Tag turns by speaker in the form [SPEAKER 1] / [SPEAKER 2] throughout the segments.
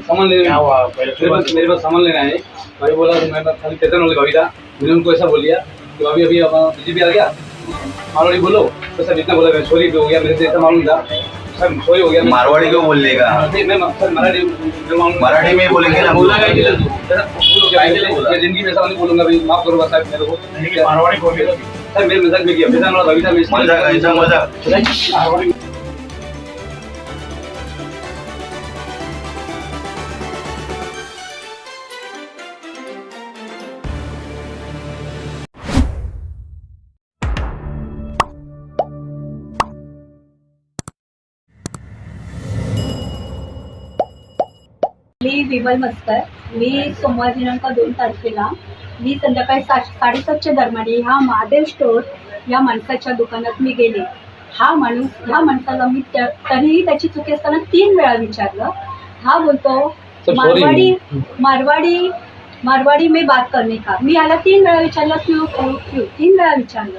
[SPEAKER 1] सामान लेने
[SPEAKER 2] क्या हुआ?
[SPEAKER 1] मेरे पास मेरे पास सामान लेना है भाई बोला तो मैं खाली पैसा वाली भाभी था मैंने उनको ऐसा बोल दिया कि भाभी अभी बीजेपी आ गया। मारवाड़ी बोलो। तो सब इतना बोला सॉरी हो गया मेरे से ऐसा मालूम था। सर सॉरी हो गया
[SPEAKER 3] मारवाड़ी क्यों बोल
[SPEAKER 1] मैं सर मराठी
[SPEAKER 3] मराठी में बोलेंगे ना
[SPEAKER 2] बोला तू
[SPEAKER 1] सर, है, ज़िंदगी में ऐसा नहीं बोलूँगा भाई माफ़ करो बस मेरे को।
[SPEAKER 2] मारवाड़ी
[SPEAKER 1] सर मेरे मज़ाक में किया
[SPEAKER 3] मज़ाक मज़ाक।
[SPEAKER 4] मी विमल मस्कर. मी सोमवार दिनांक दोन तारखेला मी संध्याकाळी सा साडेसातच्या दरम्यान ह्या महादेव स्टोर या माणसाच्या दुकानात मी गेले. हा माणूस ह्या माणसाला मी त्या तरीही त्याची चुकी असताना तीन वेळा विचारलं. हा बोलतो. मारवाडी मारवाडी मारवाडी में बात करने का? मी याला तीन वेळा विचारलं क्यू क्यू क्यू? तीन वेळा विचारलं.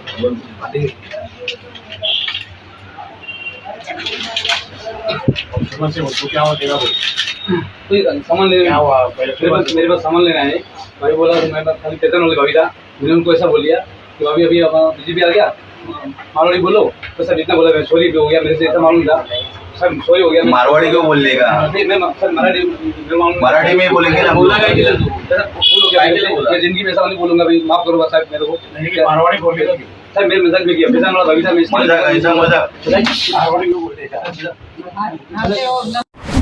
[SPEAKER 2] से क्या हुआ
[SPEAKER 1] कोई सामान लेने
[SPEAKER 2] क्या हुआ
[SPEAKER 1] मेरे पास मेरे पास सामान लेना है भाई बोला मैं खाली पैसा वाली भाभी था मैंने उनको ऐसा बोल दिया कि भाभी अभी बीजेपी आ गया मारवाड़ी बोलो तो सब इतना बोला सॉरी हो गया मेरे से ऐसा मालूम था सर हो गया
[SPEAKER 3] मारवाड़ी क्यों बोल देगा
[SPEAKER 1] नहीं, मैं सर मराठी मैं मालूम-
[SPEAKER 3] मराठी में बोलेंगे ना
[SPEAKER 2] बोला काय तू
[SPEAKER 1] जिंदगी में ऐसा नहीं बोलूंगा भाई माफ करो बस साहब मेरे को।
[SPEAKER 2] नहीं कि मारवाड़ी बोल रही
[SPEAKER 1] सर मेरे मजाक में किया पैसा वाला भाभी था मैं इसलिए-
[SPEAKER 3] मजाक ऐसा मजाक।
[SPEAKER 2] मारवाड़ी क्यों